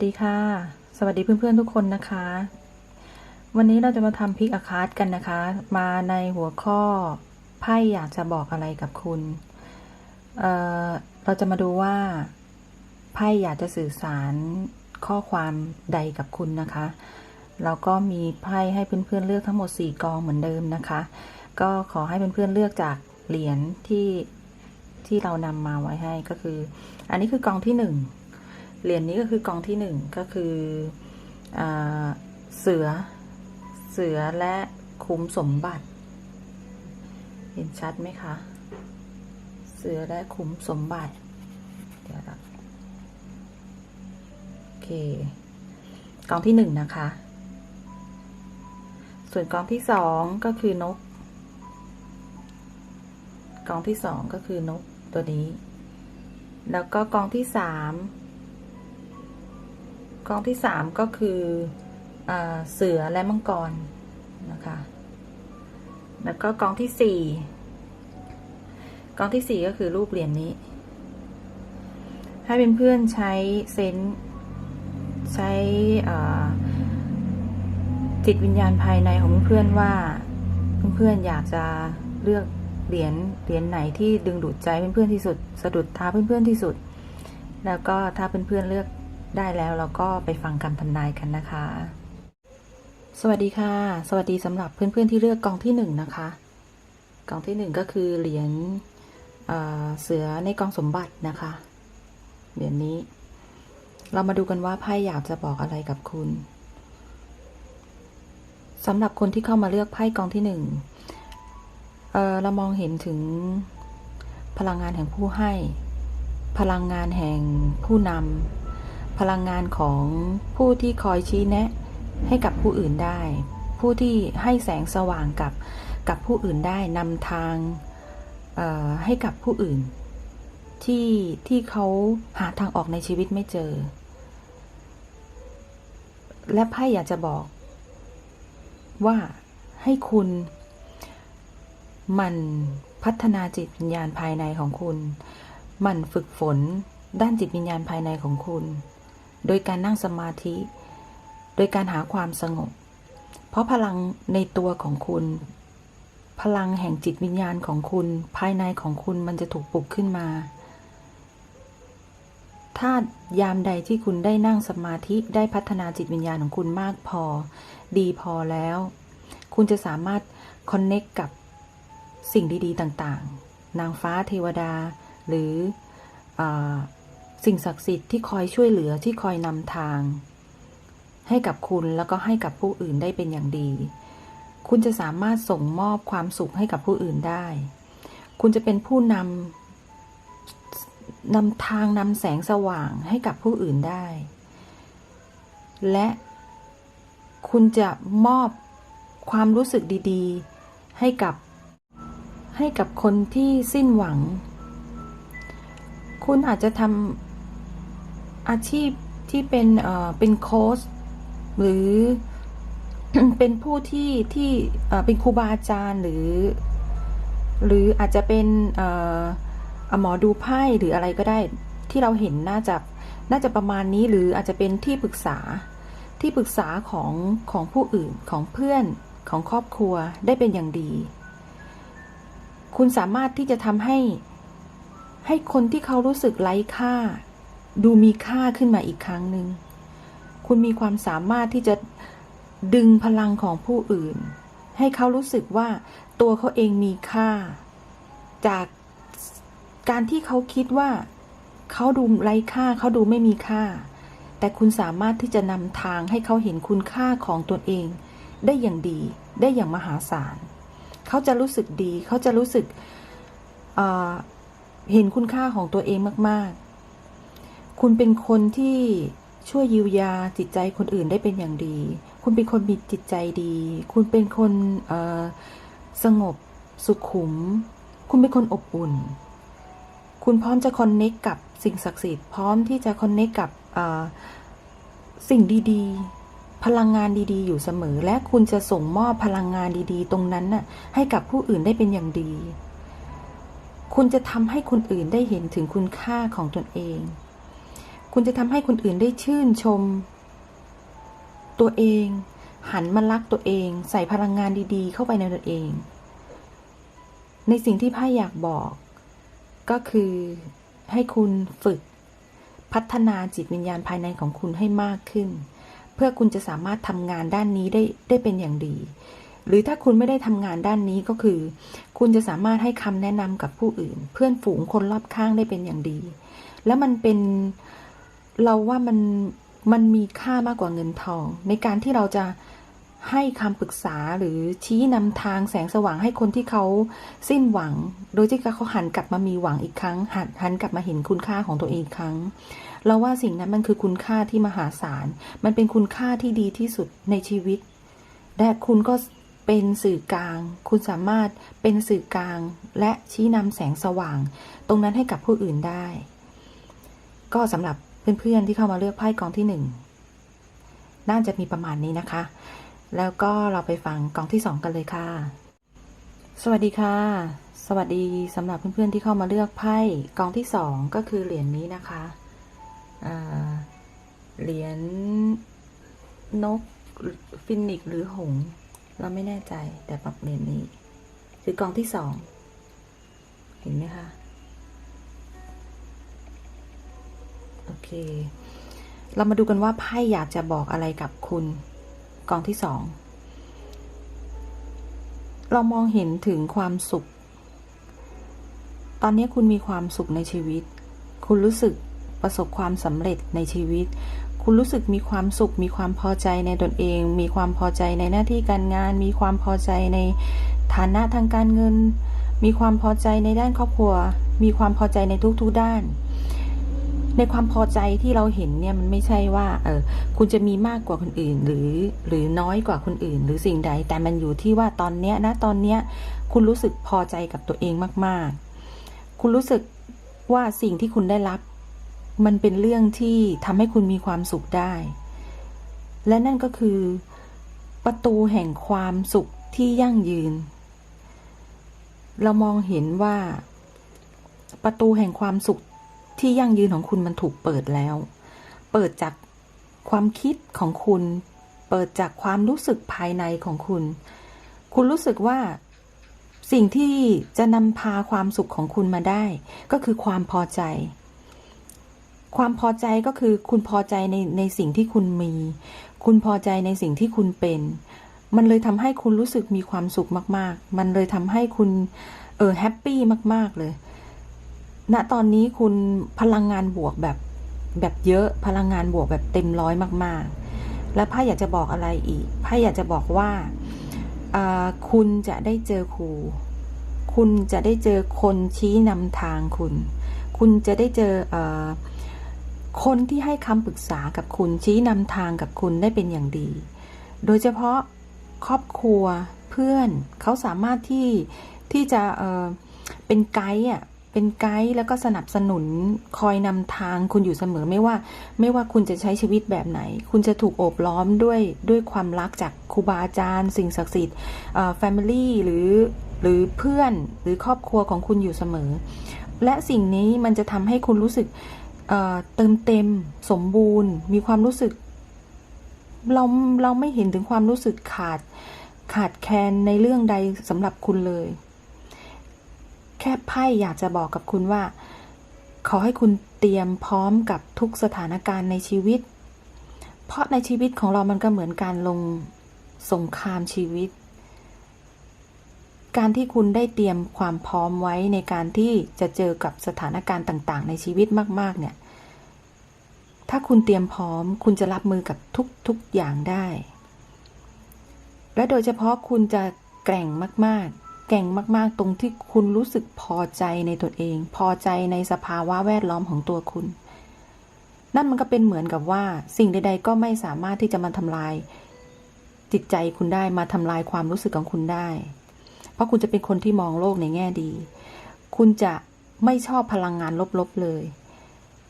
สดีค่ะ สวัสดีเพื่อนๆทุกคนนะคะ วันนี้เราจะมาทำพิกอาคาร์ดกันนะคะ มาในหัวข้อไพ่อยากจะบอกอะไรกับคุณเเราจะมาดูว่าไพ่อยากจะสื่อสารข้อความใดกับคุณนะคะ แล้วก็มีไพ่ให้เพื่อนๆเลือกทั้งหมด 4 กองเหมือนเดิมนะคะ ก็ขอให้เพื่อนๆเลือกจากเหรียญที่ที่เรานำมาไว้ให้ก็คือ อันนี้คือกองที่หนึ่ง เหรียญนี้ก็คือกองที่หนึ่งก็คืออเสือ เสือและคุ้มสมบัติ เห็นชัดไหมคะ เสือและคุ้มสมบัติเดี๋ยวนะโอเค กองที่หนึ่งนะคะ ส่วนกองที่สองก็คือนก กองที่สองก็คือนกตัวนี้ แล้วก็กองที่สาม กองที่สามก็คืออเสือและมังกรนะคะ แล้วก็กองที่สี่กองที่สี่ก็คือรูปเหรียญนนี้ ให้เป็นเพื่อนๆใช้เซนส์ใช้จิตวิญญาณภายในของเพื่อนว่าเพื่อนๆอยากจะเลือกเหรียญเหรียญไหนที่ดึงดูดใจเพื่อนๆที่สุด สะดุดตาเพื่อนๆที่สุด แล้วก็ถ้าเพื่อนๆเลือก ได้แล้วเราก็ไปฟังคำทำนายกันนะคะ สวัสดีค่ะ สวัสดีสำหรับเพื่อนๆที่เลือกกองที่หนึ่งนะคะ กองที่หนึ่งก็คือเหรียญเเสือในกองสมบัตินะคะเหรียญนี้ เรามาดูกันว่าไพ่อยากจะบอกอะไรกับคุณสำหรับคนที่เข้ามาเลือกไพ่กองที่หนึ่งเเรามองเห็นถึงพลังงานแห่งผู้ให้ พลังงานแห่งผู้นำ พลังงานของผู้ที่คอยชี้แนะ ให้กับผู้อื่นได้ ผู้ที่ให้แสงสว่างกับกับผู้อื่นได้นำทางให้กับผู้อื่น ที่ที่เขาหาทางออกในชีวิตไม่เจอ และไพ่อยากจะบอก ว่าให้คุณ มันพัฒนาจิตวิญญาณภายในของคุณ มันฝึกฝนด้านจิตวิญญาณภายในของคุณ โดยการนั่งสมาธิ โดยการหาความสงบ เพราะพลังในตัวของคุณ พลังแห่งจิตวิญญาณของคุณ ภายในของคุณมันจะถูกปลุกขึ้นมา ถ้ายามใดที่คุณได้นั่งสมาธิได้พัฒนาจิตวิญญาณของคุณมากพอ ดีพอแล้ว คุณจะสามารถคอนเน็กกับสิ่งดี ๆ ต่าง ๆ นางฟ้าเทวดา หรืออ สิ่งศักดิ์สิทธิ์ที่คอยช่วยเหลือที่คอยนำทาง ให้กับคุณแล้วก็ให้กับผู้อื่นได้เป็นอย่างดี คุณจะสามารถส่งมอบความสุขให้กับผู้อื่นได้ คุณจะเป็นผู้นำนำทางนำแสงสว่างให้กับผู้อื่นได้ และคุณจะมอบความรู้สึกดีๆ ให้กับ ให้กับคนที่สิ้นหวัง คุณอาจจะทำ อาชีพที่เป็นเป็นโค้ชหรือเป็นผู้ที่ที่เป็นครูบาอาจารย์หรือ หรืออาจจะเป็นหมอดูไพ่หรืออะไรก็ได้ที่เราเห็นน่าจะน่าจะประมาณนี้หรืออาจจะเป็นที่ปรึกษาที่ปรึกษาของของผู้อื่นของเพื่อนของครอบครัวได้เป็นอย่างดี คุณสามารถที่จะทำให้ให้คนที่เขารู้สึกไร้ค่า ดูมีค่าขึ้นมาอีกครั้งหนึ่ง คุณมีความสามารถที่จะดึงพลังของผู้อื่น ให้เขารู้สึกว่าตัวเขาเองมีค่า จากการที่เขาคิดว่าเขาดูไร้ค่าเขาดูไม่มีค่า แต่คุณสามารถที่จะนำทางให้เขาเห็นคุณค่าของตนเอง ได้อย่างดีได้อย่างมหาศาลเขาจะรู้สึกดีเขาจะรู้สึกเเห็นคุณค่าของตัวเองมาก ๆ คุณเป็นคนที่ช่วยยิวยาจิตใจคนอื่นได้เป็นอย่างดี คุณเป็นคนมีจิตใจดี คุณเป็นคนสงบสุขุม คุณเป็นคนอบอุ่น คุณพร้อมจะคอนเน็กกับสิ่งศักดิ์สิทธิ์ พร้อมที่จะคอนเน็กกับสิ่งดีๆ พลังงานดีๆ อยู่เสมอ และคุณจะส่งมอบพลังงานดีๆ ตรงนั้นน่ะให้กับผู้อื่นได้เป็นอย่างดี คุณจะทำให้คนอื่นได้เห็นถึงคุณค่าของตนเอง คุณจะทำให้คนอื่นได้ชื่นชม ตัวเอง หันมารักตัวเอง ใส่พลังงานดีๆ เข้าไปในตัวเอง ในสิ่งที่ไพ่อยากบอก ก็คือให้คุณฝึก พัฒนาจิตวิญญาณภายในของคุณให้มากขึ้น เพื่อคุณจะสามารถทำงานด้านนี้ได้ได้เป็นอย่างดี หรือถ้าคุณไม่ได้ทำงานด้านนี้ก็คือ คุณจะสามารถให้คำแนะนำกับผู้อื่น เพื่อนฝูงคนรอบข้างได้เป็นอย่างดี แล้วมันเป็น เราว่ามันมันมีค่ามากกว่าเงินทอง ในการที่เราจะให้คำปรึกษาหรือชี้นำทางแสงสว่างให้คนที่เขาสิ้นหวัง โดยที่เขาหันกลับมามีหวังอีกครั้ง หันหันกลับมาเห็นคุณค่าของตัวเองอีกครั้ง เราว่าสิ่งนั้นมันคือคุณค่าที่มหาศาล มันเป็นคุณค่าที่ดีที่สุดในชีวิต และคุณก็เป็นสื่อกลาง คุณสามารถเป็นสื่อกลาง และชี้นำแสงสว่าง ตรงนั้นให้กับผู้อื่นได้ ก็สำหรับ เพื่อนๆที่เข้ามาเลือกไพ่กองที่หนึ่งน่าจะมีประมาณนี้นะคะ แล้วก็เราไปฟังกองที่สองกันเลยค่ะ สวัสดีค่ะ สวัสดีสำหรับเพื่อนๆที่เข้ามาเลือกไพ่กองที่สองก็คือเหรียญนี้นะคะเหรียญนกฟินิกหรือหง เราไม่แน่ใจแต่ปรับเหรียญนี้ คือกองที่สอง เห็นไหมคะ โอเค เรามาดูกันว่าไพ่อยากจะบอกอะไรกับคุณกองที่สองเรามองเห็นถึงความสุข ตอนนี้คุณมีความสุขในชีวิต คุณรู้สึกประสบความสำเร็จในชีวิต คุณรู้สึกมีความสุข มีความพอใจในตนเอง มีความพอใจในหน้าที่การงาน มีความพอใจในฐานะทางการเงิน มีความพอใจในด้านครอบครัว มีความพอใจในทุกๆด้าน ในความพอใจที่เราเห็นเนี่ยมันไม่ใช่ว่าเออคุณจะมีมากกว่าคนอื่น หรือหรือน้อยกว่าคนอื่น หรือสิ่งใด แต่มันอยู่ที่ว่าตอนเนี้ยนะตอนเนี้ยคุณรู้สึกพอใจกับตัวเองมาก ๆ คุณรู้สึกว่าสิ่งที่คุณได้รับ มันเป็นเรื่องที่ทำให้คุณมีความสุขได้ และนั่นก็คือประตูแห่งความสุขที่ยั่งยืน เรามองเห็นว่า ประตูแห่งความสุข ที่ยั่งยืนของคุณมันถูกเปิดแล้ว เปิดจากความคิดของคุณ เปิดจากความรู้สึกภายในของคุณ คุณรู้สึกว่าสิ่งที่จะนำพาความสุขของคุณมาได้ ก็คือความพอใจ ความพอใจก็คือคุณพอใจในในสิ่งที่คุณมี คุณพอใจในสิ่งที่คุณเป็น มันเลยทำให้คุณรู้สึกมีความสุขมาก ๆ มันเลยทำให้คุณเออแฮปปี้มาก ๆ เลย ณตอนนี้คุณพลังงานบวกแบบแบบเยอะพลังงานบวกแบบเต็มร้อยมาก ๆ แล้วไพ่อยากจะบอกอะไรอีกไพ่อยากจะบอกว่าคุณจะได้เจอครู คุณจะได้เจอคนชี้นำทางคุณ คุณจะได้เจออคนที่ให้คำปรึกษากับคุณชี้นำทางกับคุณได้เป็นอย่างดี โดยเฉพาะครอบครัวเพื่อนเขาสามารถที่ที่จะเเป็นไกด์อะ เป็นไกด์แล้วก็สนับสนุนคอยนำทางคุณอยู่เสมอไม่ว่า ไม่ว่าคุณจะใช้ชีวิตแบบไหน คุณจะถูกโอบล้อมด้วยด้วยความรักจากครูบาอาจารย์ สิ่งศักดิ์สิทธิ์แฟมิลี่หรือหรือเพื่อนหรือครอบครัวของคุณอยู่เสมอ และสิ่งนี้มันจะทำให้คุณรู้สึกเอ่อเติมเต็มสมบูรณ์ มีความรู้สึก เราเราไม่เห็นถึงความรู้สึกขาดขาดแคลนในเรื่องใดสำหรับคุณเลย แค่ไพ่อยากจะบอกกับคุณว่า ขอให้คุณเตรียมพร้อมกับทุกสถานการณ์ในชีวิต เพราะในชีวิตของเรามันก็เหมือนการลงสงครามชีวิต การที่คุณได้เตรียมความพร้อมไว้ในการที่จะเจอกับสถานการณ์ต่างๆ ในชีวิตมาก ๆ เนี่ย ถ้าคุณเตรียมพร้อม คุณจะรับมือกับทุก ๆ อย่างได้ และโดยเฉพาะคุณจะแกร่งมาก ๆ แกร่งมาก ๆ ตรงที่คุณรู้สึกพอใจในตัวเอง พอใจในสภาวะแวดล้อมของตัวคุณ นั่นมันก็เป็นเหมือนกับว่า สิ่งใด ๆ ก็ไม่สามารถที่จะมาทำลาย จิตใจคุณได้มาทำลายความรู้สึกของคุณได้ เพราะคุณจะเป็นคนที่มองโลกในแง่ดี คุณจะไม่ชอบพลังงานลบ ๆ เลย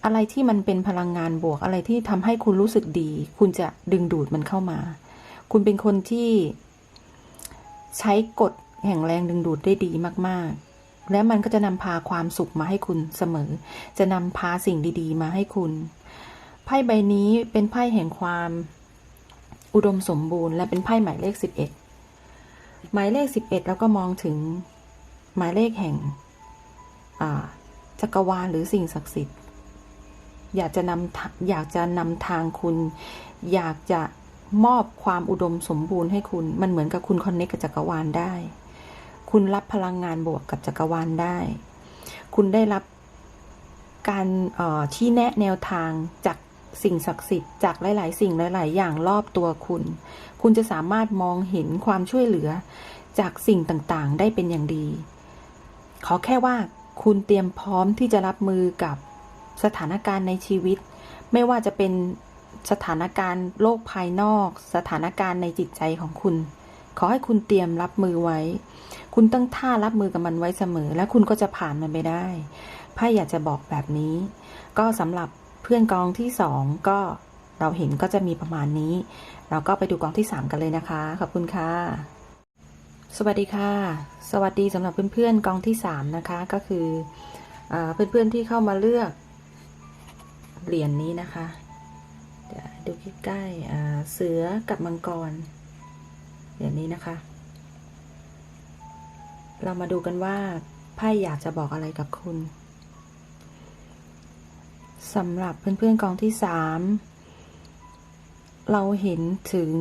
อะไรที่มันเป็นพลังงานบวก อะไรที่ทำให้คุณรู้สึกดี คุณจะดึงดูดมันเข้ามา คุณเป็นคนที่ใช้กฎ แห่งแรงดึงดูดได้ดีมากๆ และมันก็จะนำพาความสุขมาให้คุณเสมอ จะนำพาสิ่งดีๆ มาให้คุณ ไพ่ใบนี้เป็นไพ่แห่งความอุดมสมบูรณ์และเป็นไพ่หมายเลขสิบเอ็ดหมายเลขสิบเอ็ดแล้วก็มองถึงหมายเลขแห่งจักรวาลหรือสิ่งศักดิ์สิทธิ์ อยากจะนำอยากจะนำทางคุณ อยากจะมอบความอุดมสมบูรณ์ให้คุณ มันเหมือนกับคุณคอนเนคกับจักรวาลได้ คุณรับพลังงานบวกกับจักรวาลได้ คุณได้รับการอ่อชี้แนะแนวทางจากสิ่งศักดิ์สิทธิ์จากหลาย ๆ สิ่งหลาย ๆ อย่างรอบตัวคุณ คุณจะสามารถมองเห็นความช่วยเหลือจากสิ่งต่าง ๆ ได้เป็นอย่างดี ขอแค่ว่าคุณเตรียมพร้อมที่จะรับมือกับสถานการณ์ในชีวิต ไม่ว่าจะเป็นสถานการณ์โลกภายนอก สถานการณ์ในจิตใจของคุณ ขอให้คุณเตรียมรับมือไว้ คุณตั้งท่ารับมือกับมันไว้เสมอ และคุณก็จะผ่านมันไปได้ไพ่อยากจะบอกแบบนี้ ก็สำหรับเพื่อนกองที่สองก็เราเห็นก็จะมีประมาณนี้ เราก็ไปดูกองที่สามกันเลยนะคะ ขอบคุณค่ะ สวัสดีค่ะ สวัสดีสำหรับเพื่อนๆกองที่สามนะคะ ก็คืออเพื่อนๆที่เข้ามาเลือกเหรียญนนี้นะคะเดี๋ยวดูใกล้ๆเสือกับมังกรเหรียญนี้นะคะ เรามาดูกันว่าไพ่อยากจะบอกอะไรกับคุณสำหรับเพื่อนๆกองที่สามเราเห็นถึง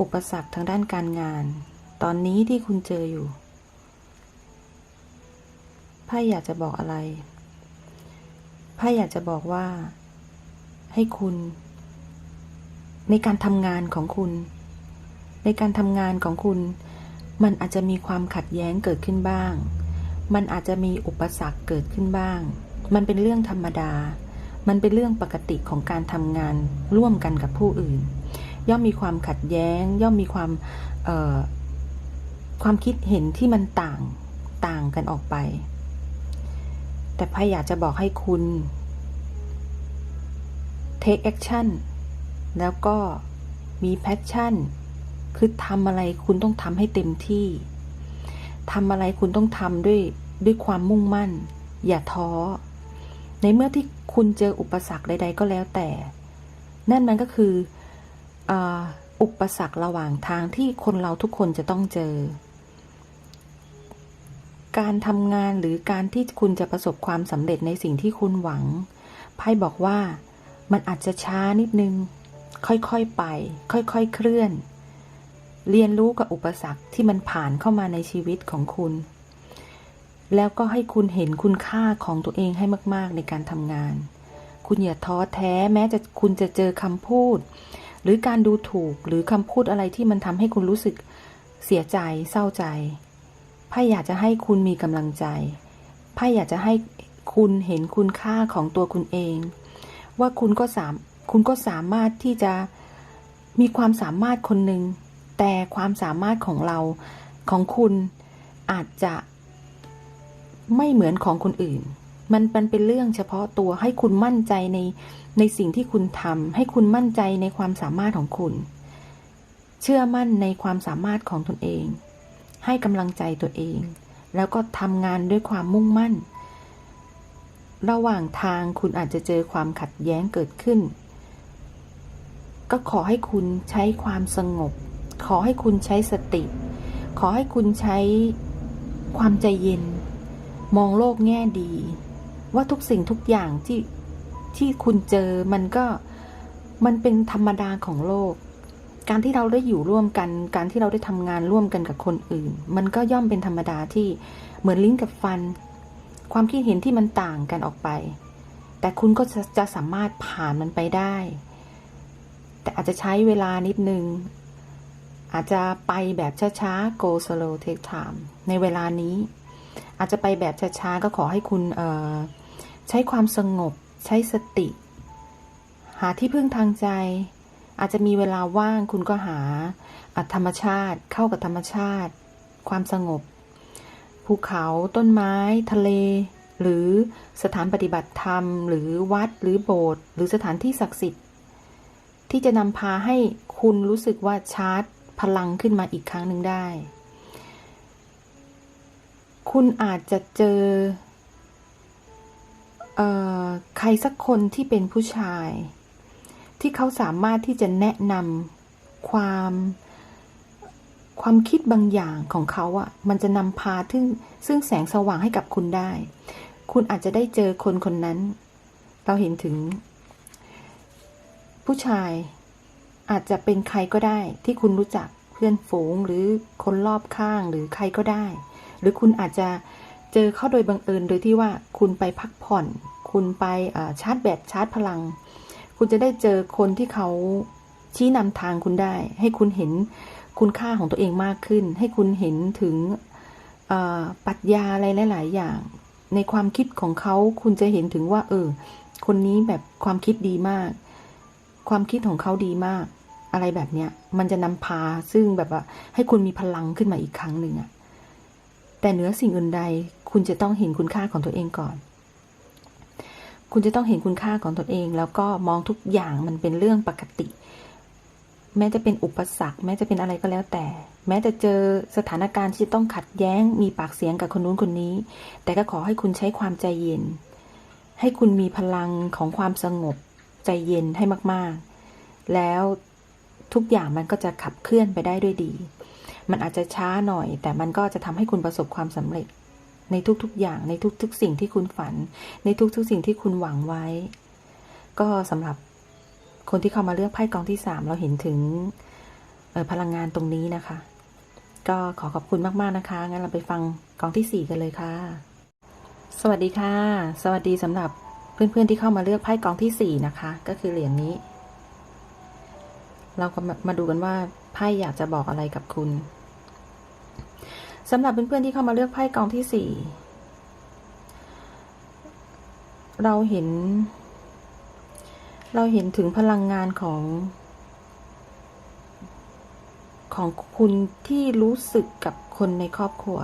อุปสรรคทางด้านการงาน ตอนนี้ที่คุณเจออยู่ไพ่อยากจะบอกอะไรไพ่อยากจะบอกว่า ให้คุณ ในการทำงานของคุณ ในการทำงานของคุณ มันอาจจะมีความขัดแย้งเกิดขึ้นบ้าง มันอาจจะมีอุปสรรคเกิดขึ้นบ้าง มันเป็นเรื่องธรรมดา มันเป็นเรื่องปกติของการทำงานร่วมกันกับผู้อื่น ย่อมมีความขัดแย้ง ย่อมมีความความคิดเห็นที่มันต่างต่างกันออกไป แต่พายอยากจะบอกให้คุณ take action แล้วก็มี passion คือทำอะไรคุณต้องทำให้เต็มที่ทำอะไรคุณต้องทำด้วยด้วยความมุ่งมั่น อย่าท้อ ในเมื่อที่คุณเจออุปสรรคใด ๆ ก็แล้วแต่ นั่นมันก็คืออุปสรรคระหว่างทางที่คนเราทุกคนจะต้องเจอ การทำงานหรือการที่คุณจะประสบความสำเร็จในสิ่งที่คุณหวัง ไพ่บอกว่ามันอาจจะช้านิดนึง ค่อยๆไป ค่อยๆเคลื่อน เรียนรู้กับอุปสรรคที่มันผ่านเข้ามาในชีวิตของคุณ แล้วก็ให้คุณเห็นคุณค่าของตัวเองให้มาก ๆ ในการทำงาน คุณอย่าท้อแท้แม้จะคุณจะเจอคำพูด หรือการดูถูกหรือคำพูดอะไรที่มันทำให้คุณรู้สึกเสียใจเศร้าใจไพ่อยากจะให้คุณมีกำลังใจไพ่อยากจะให้คุณเห็นคุณค่าของตัวคุณเอง ว่าคุณก็สามคุณก็สามารถที่จะมีความสามารถคนหนึ่ง แต่ความสามารถของเราของคุณอาจจะไม่เหมือนของคนอื่นมันมันเป็นเรื่องเฉพาะตัวให้คุณมั่นใจในในสิ่งที่คุณทำให้คุณมั่นใจในความสามารถของคุณ เชื่อมั่นในความสามารถของตนเอง ให้กำลังใจตัวเอง แล้วก็ทำงานด้วยความมุ่งมั่น ระหว่างทางคุณอาจจะเจอความขัดแย้งเกิดขึ้น ก็ขอให้คุณใช้ความสงบ ขอให้คุณใช้สติ ขอให้คุณใช้ความใจเย็น มองโลกแง่ดี ว่าทุกสิ่งทุกอย่างที่ที่คุณเจอมันก็มันเป็นธรรมดาของโลก การที่เราได้อยู่ร่วมกัน การที่เราได้ทำงานร่วมกันกับคนอื่น มันก็ย่อมเป็นธรรมดาที่เหมือนลิ้นกับฟัน ความคิดเห็นที่มันต่างกันออกไป แต่คุณก็จะจะสามารถผ่านมันไปได้ แต่อาจจะใช้เวลานิดนึง อาจจะไปแบบช้าๆ go slow take time ในเวลานี้ อาจจะไปแบบช้าๆ ก็ขอให้คุณใช้ความสงบ ใช้สติ หาที่พึ่งทางใจ อาจจะมีเวลาว่างคุณก็หาธรรมชาติ เข้ากับธรรมชาติ ความสงบ ภูเขาต้นไม้ ทะเล หรือสถานปฏิบัติธรรม หรือวัดหรือโบสถ์หรือสถานที่ศักดิ์สิทธิ์ ที่จะนำพาให้คุณรู้สึกว่าชาร์จ พลังขึ้นมาอีกครั้งหนึ่งได้ คุณอาจจะเจอเออใครสักคนที่เป็นผู้ชาย ที่เขาสามารถที่จะแนะนำความความคิดบางอย่างของเขาอะ่ะ มันจะนำพาถึงซึ่งแสงสว่างให้กับคุณได้ คุณอาจจะได้เจอคนคนนั้น เราเห็นถึง ผู้ชาย อาจจะเป็นใครก็ได้ที่คุณรู้จักเพื่อนฝูงหรือคนรอบข้างหรือใครก็ได้ หรือคุณอาจจะเจอเข้าโดยบังเอิญโดยที่ว่าคุณไปพักผ่อน คุณไปชาร์จแบตชาร์จพลัง คุณจะได้เจอคนที่เขาชี้นำทางคุณได้ ให้คุณเห็นคุณค่าของตัวเองมากขึ้น ให้คุณเห็นถึงปรัชญาอะไรหลาย ๆ อย่าง ในความคิดของเขาคุณจะเห็นถึงว่า เออ คนนี้แบบความคิดดีมาก ความคิดของเขาดีมาก อะไรแบบเนี้ย มันจะนำพาซึ่งแบบว่าให้คุณมีพลังขึ้นมาอีกครั้งหนึ่งอะแต่เหนือสิ่งอื่นใด คุณจะต้องเห็นคุณค่าของตัวเองก่อน คุณจะต้องเห็นคุณค่าของตนเอง แล้วก็มองทุกอย่างมันเป็นเรื่องปกติ แม้จะเป็นอุปสรรค แม้จะเป็นอะไรก็แล้วแต่ แม้จะเจอสถานการณ์ที่ต้องขัดแย้ง มีปากเสียงกับคนนู้นคนนี้ แต่ก็ขอให้คุณใช้ความใจเย็น ให้คุณมีพลังของความสงบใจเย็นให้มาก ๆ แล้ว ทุกอย่างมันก็จะขับเคลื่อนไปได้ด้วยดี มันอาจจะช้าหน่อย แต่มันก็จะทำให้คุณประสบความสำเร็จ ในทุกๆอย่างในทุกๆ สิ่งที่คุณฝัน ในทุกๆ สิ่งที่คุณหวังไว้ ก็สำหรับคนที่เข้ามาเลือกไพ่กองที่สามเราเห็นถึงออพลังงานตรงนี้นะคะ ก็ขอขอบคุณมากๆนะคะ งั้นเราไปฟังกองที่สี่กันเลยค่ะ สวัสดีค่ะ สวัสดีสำหรับเพื่อนๆที่เข้ามาเลือกไพ่กองที่สี่นะคะ ก็คือเหรียญนี้ เรามามาดูกันว่าไพ่อยากจะบอกอะไรกับคุณสำหรับเพื่อนๆที่เข้ามาเลือกไพ่กองที่สี่เราเห็น เราเห็นถึงพลังงานของ ของคุณที่รู้สึกกับคนในครอบครัว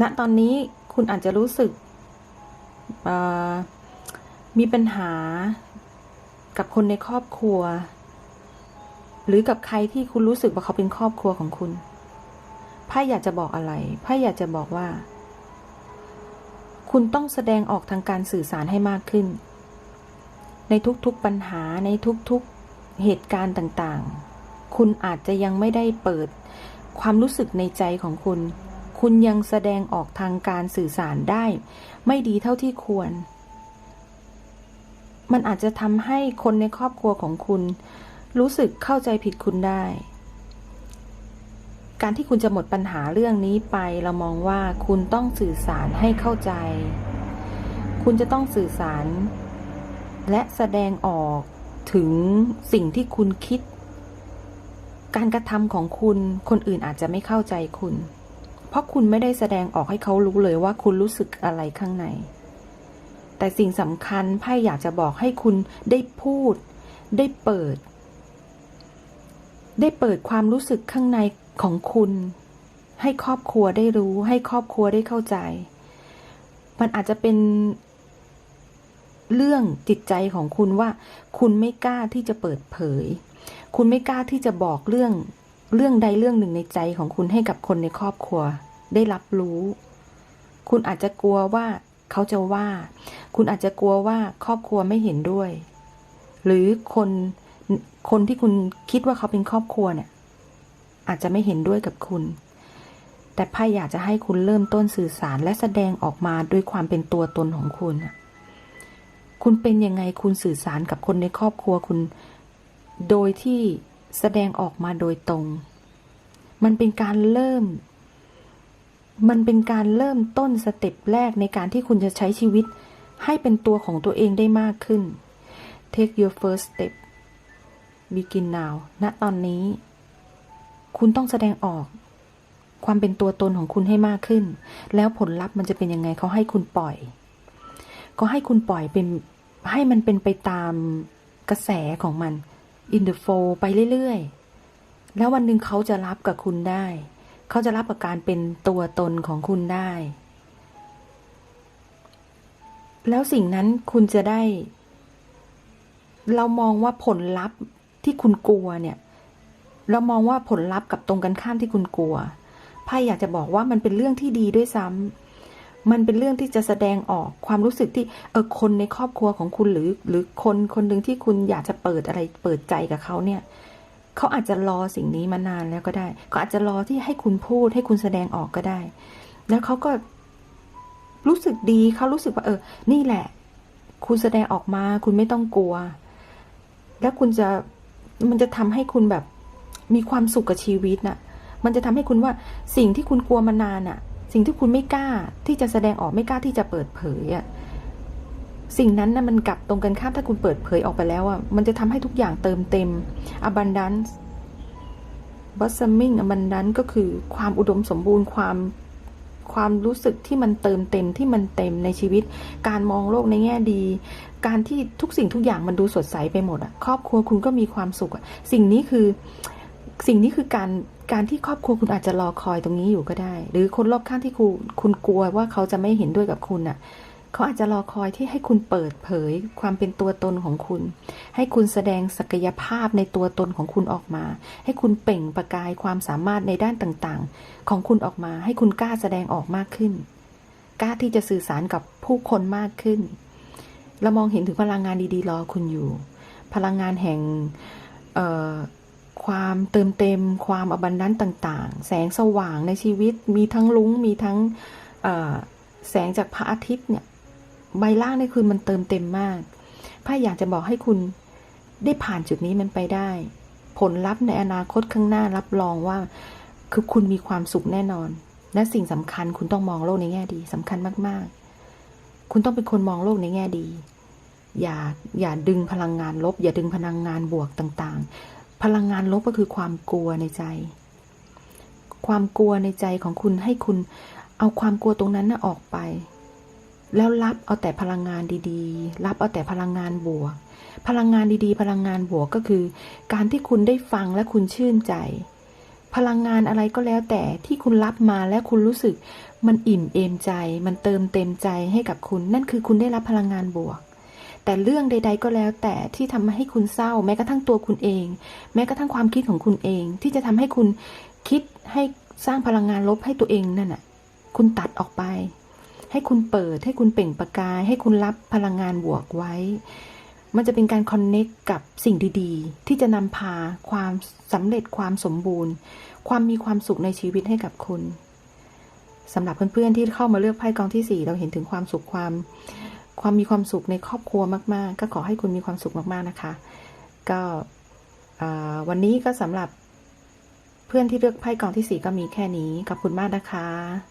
ณ ตอนนี้คุณอาจจะรู้สึกมีปัญหา กับคนในครอบครัว หรือกับใครที่คุณรู้สึกว่าเขาเป็นครอบครัวของคุณไพ่อยากจะบอกอะไรไพ่อยากจะบอกว่า คุณต้องแสดงออกทางการสื่อสารให้มากขึ้น ในทุกๆปัญหาในทุกๆเหตุการณ์ต่างๆ คุณอาจจะยังไม่ได้เปิดความรู้สึกในใจของคุณ คุณยังแสดงออกทางการสื่อสารได้ ไม่ดีเท่าที่ควร มันอาจจะทำให้คนในครอบครัวของคุณ รู้สึกเข้าใจผิดคุณได้ การที่คุณจะหมดปัญหาเรื่องนี้ไป เรามองว่าคุณต้องสื่อสารให้เข้าใจ คุณจะต้องสื่อสาร และแสดงออกถึงสิ่งที่คุณคิด การกระทำของคุณ คนอื่นอาจจะไม่เข้าใจคุณ เพราะคุณไม่ได้แสดงออกให้เขารู้เลยว่าคุณรู้สึกอะไรข้างใน แต่สิ่งสำคัญไพ่อยากจะบอกให้คุณได้พูด ได้เปิด ได้เปิดความรู้สึกข้างในของคุณ ให้ครอบครัวได้รู้ ให้ครอบครัวได้เข้าใจ มันอาจจะเป็นเรื่องจิตใจของคุณว่า คุณไม่กล้าที่จะเปิดเผย คุณไม่กล้าที่จะบอกเรื่องเรื่องใดเรื่องหนึ่งในใจของคุณให้กับคนในครอบครัว ได้รับรู้ คุณอาจจะกลัวว่า เขาจะว่า คุณอาจจะกลัวว่าครอบครัวไม่เห็นด้วย หรือคนคนที่คุณคิดว่าเขาเป็นครอบครัวเนี่ย อาจจะไม่เห็นด้วยกับคุณ แต่ไพ่อยากจะให้คุณเริ่มต้นสื่อสารและแสดงออกมาด้วยความเป็นตัวตนของคุณ คุณเป็นยังไงคุณสื่อสารกับคนในครอบครัวคุณ โดยที่แสดงออกมาโดยตรง มันเป็นการเริ่ม มันเป็นการเริ่มต้นสเต็ปแรกในการที่คุณจะใช้ชีวิต ให้เป็นตัวของตัวเองได้มากขึ้น take your first step begin now ณตอนนี้ คุณต้องแสดงออก ความเป็นตัวตนของคุณให้มากขึ้น แล้วผลลัพธ์มันจะเป็นยังไงเขาให้คุณปล่อย ก็ให้คุณปล่อยเป็นให้มันเป็นไปตามกระแสของมัน in the flow ไปเรื่อยๆ แล้ววันหนึ่งเขาจะรับกับคุณได้ เขาจะรับกับการเป็นตัวตนของคุณได้ แล้วสิ่งนั้นคุณจะได้ เรามองว่าผลลัพธ์ที่คุณกลัวเนี่ย เรามองว่าผลลัพธ์กับตรงกันข้ามที่คุณกลัวไพ่อยากจะบอกว่ามันเป็นเรื่องที่ดีด้วยซ้ำมันเป็นเรื่องที่จะแสดงออกความรู้สึกที่เออคนในครอบครัวของคุณหรือ หรือคนคนหนึ่งที่คุณอยากจะเปิดอะไรเปิดใจกับเขาเนี่ย เขาอาจจะรอสิ่งนี้มานานแล้วก็ได้เขาอาจจะรอที่ให้คุณพูดให้คุณแสดงออกก็ได้ แล้วเขาก็รู้สึกดีเขารู้สึกว่า เออ นี่แหละ คุณแสดงออกมา คุณไม่ต้องกลัว แล้วคุณจะมันจะทำให้คุณแบบมีความสุขกับชีวิตน่ะ มันจะทำให้คุณว่าสิ่งที่คุณกลัวมานานน่ะ สิ่งที่คุณไม่กล้าที่จะแสดงออกไม่กล้าที่จะเปิดเผยอะ สิ่งนั้นน่ะมันกลับตรงกันข้ามถ้าคุณเปิดเผยออกไปแล้วอะมันจะทำให้ทุกอย่างเติมเต็ม abundance blossoming abundance ก็คือความอุดมสมบูรณ์ความความรู้สึกที่มันเติมเต็มที่มันเต็มในชีวิต การมองโลกในแง่ดี การที่ทุกสิ่งทุกอย่างมันดูสดใสไปหมดอะครอบครัวคุณก็มีความสุขอะสิ่งนี้คือสิ่งนี้คือการการที่ครอบครัวคุณอาจจะรอคอยตรงนี้อยู่ก็ได้ หรือคนรอบข้างที่คุณคุณกลัวว่าเขาจะไม่เห็นด้วยกับคุณน่ะ เขาอาจจะรอคอยที่ให้คุณเปิดเผยความเป็นตัวตนของคุณ ให้คุณแสดงศักยภาพในตัวตนของคุณออกมา ให้คุณเปล่งประกายความสามารถในด้านต่างๆ ของคุณออกมา ให้คุณกล้าแสดงออกมากขึ้น กล้าที่จะสื่อสารกับผู้คนมากขึ้น เรามองเห็นถึงพลังงานดีๆ รอคุณอยู่ พลังงานแห่งความเติมเต็ม ความอบันดันต่างๆ แสงสว่างในชีวิตมีทั้งลุ้งมีทั้งแสงจากพระอาทิตย์เนี่ย ใบล่างนี่คือมันเติมเต็มมากพระอยากจะบอกให้คุณได้ผ่านจุดนี้มันไปได้ ผลลัพธ์ในอนาคตข้างหน้ารับรองว่า คือคุณมีความสุขแน่นอน และสิ่งสำคัญคุณต้องมองโลกในแง่ดีสำคัญมาก ๆ คุณต้องเป็นคนมองโลกในแง่ดี อย่าอย่าดึงพลังงานลบ อย่าดึงพลังงานบวกต่างๆ พลังงานลบก็คือความกลัวในใจ ความกลัวในใจของคุณให้คุณเอาความกลัวตรงนั้นน่ะออกไป แล้วรับเอาแต่พลังงานดีๆ รับเอาแต่พลังงานบวก พลังงานดีๆ พลังงานบวกก็คือ การที่คุณได้ฟังและคุณชื่นใจ พลังงานอะไรก็แล้วแต่ที่คุณรับมาและคุณรู้สึก มันอิ่มเอมใจ มันเติมเต็มใจให้กับคุณ นั่นคือคุณได้รับพลังงานบวก แต่เรื่องใด ๆ ก็แล้วแต่ที่ทำให้คุณเศร้า แม้กระทั่งตัวคุณเอง แม้กระทั่งความคิดของคุณเอง ที่จะทำให้คุณคิดให้สร้างพลังงานลบให้ตัวเองนั่นน่ะ คุณตัดออกไป ให้คุณเปิด ให้คุณเปล่งประกาย ให้คุณรับพลังงานบวกไว้ มันจะเป็นการคอนเน็กกับสิ่งดีๆ ที่จะนำพาความสำเร็จความสมบูรณ์ ความมีความสุขในชีวิตให้กับคุณสำหรับเพื่อนๆที่เข้ามาเลือกไพ่กองที่สี่เราเห็นถึงความสุขความ ความมีความสุขในครอบครัวมาก ๆ ก็ขอให้คุณมีความสุขมากๆนะคะ ก็วันนี้ก็สำหรับเพื่อนที่เลือกไพ่กองที่สี่ก็มีแค่นี้ขอบคุณมากนะคะ